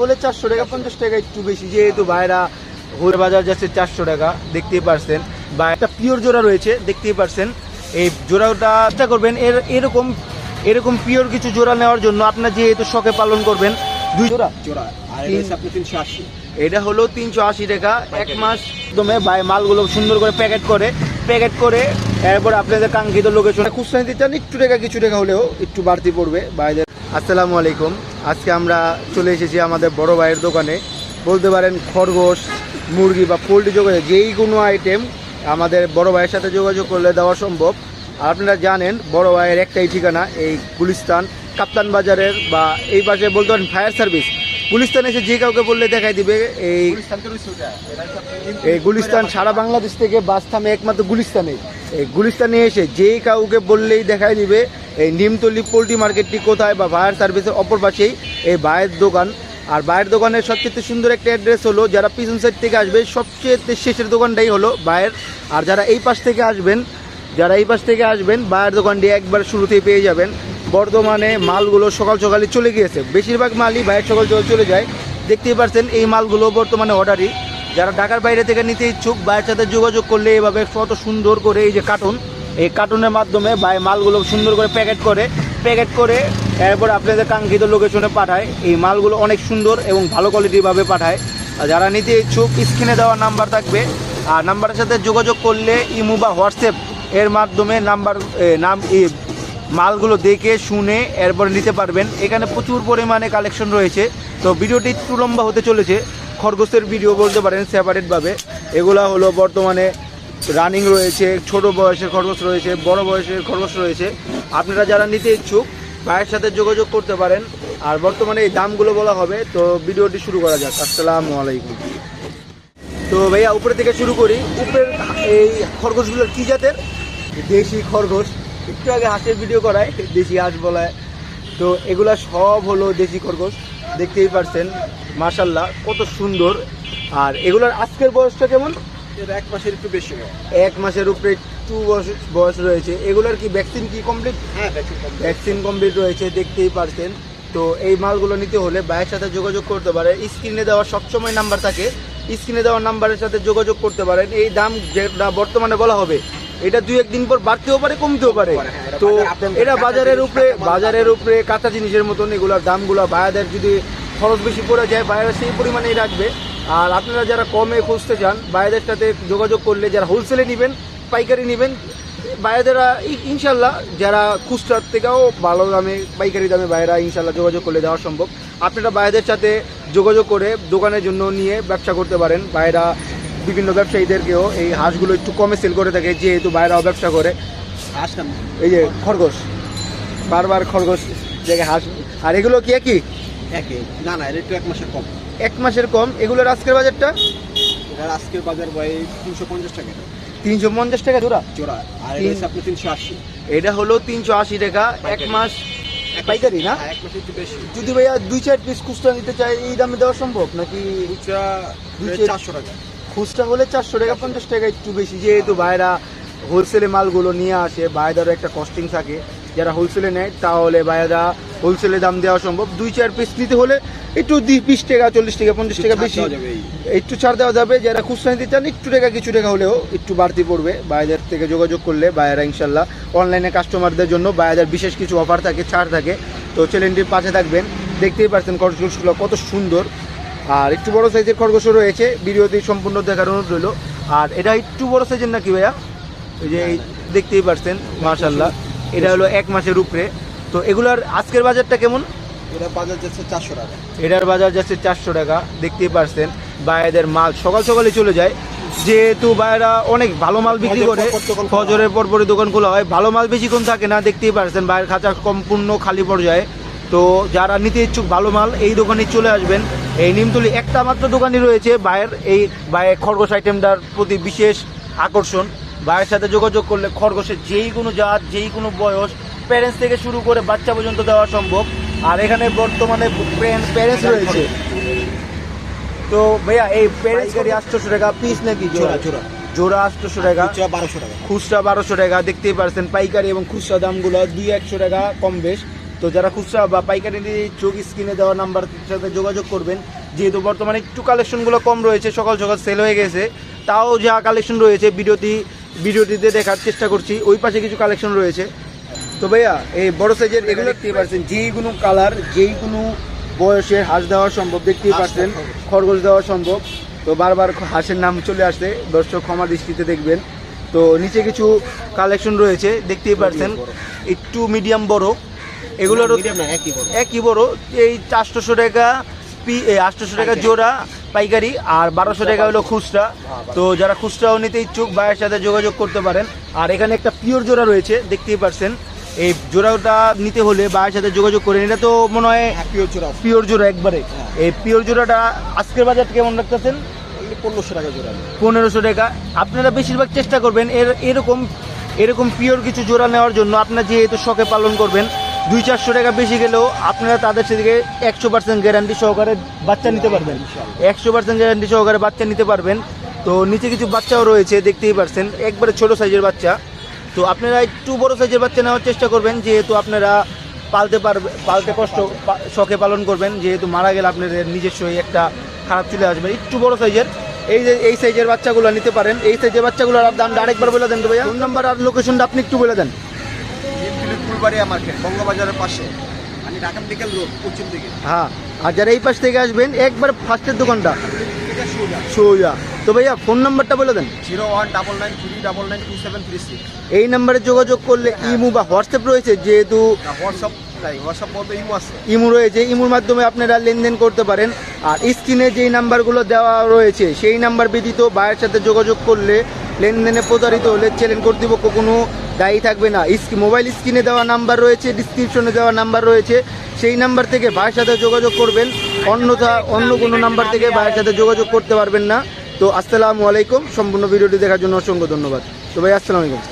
হলে চারশো টাকা পঞ্চাশ টাকা একটু বেশি যেহেতু বাইরা হোল বাজার যাচ্ছে চারশো টাকা দেখতেই পারছেন। বা একটা পিওর জোড়া রয়েছে দেখতেই পারছেন। এই জোড়াটা চেষ্টা করবেন এর এরকম এরকম পিওর কিছু জোড়া নেওয়ার জন্য আপনার যেহেতু শখে পালন করবেন দুই জোড়া। জোড়া এটা হলো তিনশো আশি টাকা এক মাস দমে বাই মালগুলো সুন্দর করে প্যাকেট করে প্যাকেট করে এরপর আপনাদের কাঙ্ক্ষিত লোকেশনে খুচরা নিতে চান একটু টাকা কিছু টাকা হলেও একটু বাড়তি পড়বে বাইদের আসসালামু আলাইকুম। আজকে আমরা চলে এসেছি আমাদের বড় ভাইয়ের দোকানে। বলতে পারেন খরগোশ মুরগি বা পোলট্রি যোগাযোগ যেই কোনো আইটেম আমাদের বড় ভাইয়ের সাথে যোগাযোগ করলে দেওয়া সম্ভব। আর আপনারা জানেন বড় ভাইয়ের একটাই ঠিকানা এই গুলিস্তান কাপ্তান বাজারের বা এই পাশে বলতে পারেন ফায়ার সার্ভিস। গুলিস্তান এসে যে কাউকে বললে দেখাই দিবে এই এই গুলিস্তান সারা বাংলাদেশ থেকে বাস থামে একমাত্র গুলিস্তানে। এই গুলিস্তানে এসে যেই কাউকে বললেই দেখাই দিবে এই নিমতলি পোলট্রি মার্কেটটি কোথায় বা ফায়ার সার্ভিসের অপর পাশেই এই ভাইয়ের দোকান। আর ভাইয়ের দোকানের সবচেয়ে সুন্দর একটা অ্যাড্রেস হলো, যারা পিছন সাইড থেকে আসবে, সবচেয়ে শেষের দোকানটাই হলো ভাইয়ের আর যারা এই পাশ থেকে আসবেন, যারা এই পাশ থেকে আসবেন ভাইয়ের দোকানটি একবার শুরুতেই পেয়ে যাবেন। বর্তমানে মালগুলো সকাল সকালে চলে গিয়েছে। বেশিরভাগ মালই বাইরের সকাল সকাল চলে যায়। দেখতেই পাচ্ছেন এই মালগুলো বর্তমানে অর্ডারই যারা ঢাকার বাইরে থেকে নিতে ইচ্ছুক বাইরের সাথে যোগাযোগ করলে এভাবে কত সুন্দর করে এই যে কার্টুন এই কার্টুনের মাধ্যমে বাই মালগুলো সুন্দর করে প্যাকেট করে প্যাকেট করে এরপর আপনাদের কাঙ্ক্ষিত লোকেশনে পাঠায়, এই মালগুলো অনেক সুন্দর এবং ভালো কোয়ালিটিভাবে পাঠায়। যারা নিতে ইচ্ছুক স্ক্রিনে দেওয়া নাম্বার থাকবে। আর নাম্বারের সাথে যোগাযোগ করলে ইমো বা হোয়াটসঅ্যাপ এর মাধ্যমে নাম্বার নাম মালগুলো দেখে, শুনে এরপর নিতে পারবেন। এখানে প্রচুর পরিমাণে কালেকশন রয়েছে। তো ভিডিওটি একটু লম্বা হতে চলেছে। খরগোশের ভিডিও বলতে পারেন সেপারেটভাবে এগুলা হলো বর্তমানে রানিং রয়েছে, ছোট বয়সের খরগোশ রয়েছে, বড় বয়সের খরগোশ রয়েছে। আপনারা যারা নিতে ইচ্ছুক, ভাইয়ের সাথে যোগাযোগ করতে পারেন। আর বর্তমানে এই দামগুলো বলা হবে, তো ভিডিওটি শুরু করা যাক। আসসালামু আলাইকুম। তো ভাইয়া, উপরে থেকে শুরু করি। উপরের এই খরগোশগুলোর কী জাতের? দেশি খরগোশ। একটু আগে হাঁসের ভিডিও করায়, দেশি হাঁস বলায়। তো এগুলা সব হলো দেশি খরগোশ, দেখতেই পারছেন। মার্শাল্লাহ কত সুন্দর। আর এগুলোর আজকের বয়সটা কেমন? এটা এক মাসের একটু বেশি এক মাসের উপরে একটু বয়স রয়েছে। এগুলোর কি ভ্যাকসিন কি কমপ্লিট হ্যাঁ ভ্যাকসিন কমপ্লিট রয়েছে দেখতেই পারছেন। তো এই মালগুলো নিতে হলে ভাইয়ের সাথে যোগাযোগ করতে পারে স্ক্রিনে দেওয়া সবসময় নাম্বার থাকে। স্ক্রিনে দেওয়া নাম্বারের সাথে যোগাযোগ করতে পারেন। এই দাম যেটা বর্তমানে বলা হবে এটা দুই একদিন পর বাড়তেও পারে কমতেও পারে। হ্যাঁ, তো এটা বাজারের উপরে বাজারের উপরে কাঁচা জিনিসের মতন এগুলোর দামগুলো বায়াদের যদি খরচ বেশি পড়ে যায় বাইরে সেই পরিমাণেই রাখবে। আর আপনারা যারা কমে খুঁজতে চান বাইরের সাথে যোগাযোগ করলে যারা হোলসেলে নেবেন পাইকারি নেবেন বাইরেরা ইনশাল্লাহ যারা খুচরার থেকেও ভালো দামে পাইকারি দামে বাইরা ইনশাল্লাহ যোগাযোগ করলে দেওয়া সম্ভব। আপনারা বাইরের সাথে যোগাযোগ করে দোকানের জন্য নিয়ে ব্যবসা করতে পারেন। বাইরা বিভিন্ন ব্যবসায়ীদেরকেও এই হাঁসগুলো একটু কমে সেল করে থাকে যেহেতু বাইরাও ব্যবসা করে। আসলাম এই যে খরগোশ বারবার খরগোশ জায়গায় হাঁস। আর এগুলো কি একই? একই। না না এটা একটু এক মাসের কম। এক মাসের কম। এগুলোর আজকের বাজারটা? এটার আজকের বাজার তিনশো পঞ্চাশ টাকা তিনশো পঞ্চাশ টাকা জোড়া? জোড়া। আর তিন- এটা হচ্ছে আপনি তিনশো আশি। এটা হলো তিনশো আশি টাকা। এক মাস পাইকারি না? হ্যাঁ, যদি ভাইয়া দুই চার পিস খুচরা নিতে চাই এই দামে দেওয়া সম্ভব? নাকি চারশো টাকা। খুচরা হলে চারশো টাকা পঞ্চাশ টাকা একটু বেশি। যেহেতু ভাইরা হোলসেলে মালগুলো নিয়ে আসে ভাইদেরও একটা কস্টিং থাকে। যারা হোলসেলে নেয় তাহলে ভাইরা হোলসেলে দাম দেওয়া সম্ভব। দুই চার পিস নিতে হলে একটু বিশ টাকা চল্লিশ টাকা পঞ্চাশ টাকা বেশি একটু ছাড় দেওয়া যাবে। যারা খুচরা নিতে চান একটু টাকা কিছু টাকা হলেও একটু বাড়তি পড়বে। বাইরের থেকে যোগাযোগ করলে বাইরা ইনশাল্লাহ অনলাইনে কাস্টমারদের জন্য বাইরের বিশেষ কিছু অফার থাকে ছাড় থাকে। তো চ্যানেলটির পাশে থাকবেন। দেখতেই পাচ্ছেন খরগোশগুলো কত সুন্দর। আর একটু বড় সাইজের খরগোশও রয়েছে। ভিডিওতে সম্পূর্ণ দেখার অনুরোধ রইল। আর এটা একটু বড় সাইজের নাকি ভাইয়া? এই যে এই দেখতেই পাচ্ছেন মার্শাল্লাহ এটা হলো এক মাসের উপরে। তো এগুলার আজকের বাজারটা কেমন? এটা বাজার যাচ্ছে চারশো টাকা। এটার বাজার যাচ্ছে চারশো টাকা দেখতেই পারছেন। বায়েদের মাল সকাল সকালে চলে যায়। যেহেতু বায়েরা অনেক ভালো মাল বিক্রি করে ফজরের পর পরই দোকান খোলা হয়। ভালো মাল বেশিক্ষণ থাকে না দেখতেই পারছেন। বায়ের খাঁচা সম্পূর্ণ খালি পর্যায়ে। তো যারা নিতে ইচ্ছুক ভালো মাল এই দোকানে চলে আসবেন। এই নিমতলি একটা মাত্র দোকানই রয়েছে বায়ের এই বায়ের খরগোশ আইটেমটার প্রতি বিশেষ আকর্ষণ। বায়ের সাথে যোগাযোগ করলে খরগোশের যেই কোনো জাত যেই কোনো বয়স প্যারেন্টস থেকে শুরু করে বাচ্চা পর্যন্ত দেওয়া সম্ভব। আর এখানে বর্তমানে প্যারেন্টস রয়েছে। তো ভাইয়া এই প্যারেন্টস গাড়ি আটশোশো টাকা পিস নাকি জোড়া, জোড়া। জোড়া। আটশোশো টাকা। খুচরা বারোশো টাকা। খুচরা বারোশো টাকা দেখতেই পারছেন পাইকারি এবং খুচরা দামগুলো দুই একশো টাকা কম বেশ। তো যারা খুচরা বা পাইকারি চোখ স্ক্রিনে দেওয়া নাম্বার সাথে যোগাযোগ করবেন। যেহেতু বর্তমানে একটু কালেকশনগুলো কম রয়েছে সকাল সকাল সেল হয়ে গেছে। তাও যা কালেকশন রয়েছে ভিডিওটি ভিডিওটিতে দেখার চেষ্টা করছি। ওই পাশে কিছু কালেকশন রয়েছে। তো ভাইয়া এই বড় সাইজের এগুলো দেখতেই পাচ্ছেন যেই কোনো কালার যেই কোনো বয়সে হাঁস দেওয়া সম্ভব দেখতেই পাচ্ছেন খরগোশ দেওয়া সম্ভব। তো বারবার হাঁসের নাম চলে আসছে দর্শক ক্ষমা দৃষ্টিতে দেখবেন। তো নিচে কিছু কালেকশন রয়েছে দেখতেই পাচ্ছেন একটু মিডিয়াম বড়। এগুলোর একই বড়। একই বড় এই চারশোশো টাকা পি আটশোশো টাকা জোড়া পাইকারি আর বারোশো টাকা হলো খুচরা। তো যারা খুচরাও নিতে ইচ্ছুক ভাইয়ের সাথে যোগাযোগ করতে পারেন। আর এখানে একটা পিওর জোড়া রয়েছে দেখতেই পাচ্ছেন। এই জোড়াটা নিতে হলে ভাইয়ের সাথে যোগাযোগ করেন। এটা তো মনে হয় হ্যাঁ পিওর জোড়া। পিওর জোড়া একবারে। হ্যাঁ। এই পিওর জোড়াটা আজকের বাজার কেমন রাখতেছেন? পনেরোশো টাকা জোড়া। পনেরোশো টাকা। আপনারা বেশিরভাগ চেষ্টা করবেন এর এরকম এরকম পিওর কিছু জোড়া নেওয়ার জন্য আপনারা যেহেতু শখে পালন করবেন দুই চারশো টাকা বেশি গেলেও আপনারা তাদের থেকে একশো পার্সেন্ট গ্যারান্টি সহকারে বাচ্চা নিতে পারবেন। একশো পার্সেন্ট গ্যারান্টি সহকারে বাচ্চা নিতে পারবেন। তো নিচে কিছু বাচ্চাও রয়েছে দেখতেই পারছেন। একবারে ছোট সাইজের বাচ্চা। তো আপনারা একটু বড় সাইজের বাচ্চা নেওয়ার চেষ্টা করবেন যেহেতু আপনারা পালতে পারবে পালতে কষ্ট শখে পালন করবেন যেহেতু মারা গেলে আপনাদের নিজস্বই একটা খারাপ চলে আসবে। একটু বড় সাইজের এই যে এই সাইজের বাচ্চাগুলো নিতে পারেন। এই সাইজের বাচ্চাগুলোর দাম আরেকবার বলে দেন তো ভাইয়া। ফোন নাম্বার আর লোকেশনটা আপনি একটু বলে দেন। মার্কেট বঙ্গবাজারের পাশে। আমি ঢাকা মেডিকেল রোড পশ্চিম দিকে। হ্যাঁ আর যারা এই পাশ থেকে আসবেন একবার ফার্স্টের দোকানটা। সোজা। তো ভাইয়া ফোন নাম্বারটা বলে দেন। Zero one double nine three double nine two seven three six. এই নাম্বারে যোগাযোগ করলে ইমু বা হোয়াটসঅ্যাপ রয়েছে যেহেতু হোয়াটসঅ্যাপ তাই হোয়াটসঅ্যাপ বলতে ইমু রয়েছে ইমুর মাধ্যমে আপনারা লেনদেন করতে পারেন। আর স্ক্রিনে যেই নাম্বারগুলো দেওয়া রয়েছে সেই নাম্বার ব্যতীত বায়ের সাথে যোগাযোগ করলে লেনদেনে প্রতারিত হলে চ্যানেল কর্তৃপক্ষ কোনো দায়ী থাকবে না। মোবাইল স্ক্রিনে দেওয়া নাম্বার রয়েছে ডিসক্রিপশনে দেওয়া নাম্বার রয়েছে। সেই নাম্বার থেকে ভাইয়ের সাথে যোগাযোগ করবেন। অন্যথা অন্য কোনো নাম্বার থেকে ভাইয়ের সাথে যোগাযোগ করতে পারবেন না। তো আসসালামু আলাইকুম। সম্পূর্ণ ভিডিওটি দেখার জন্য অসংখ্য ধন্যবাদ। তো ভাই আসসালামু আলাইকুম।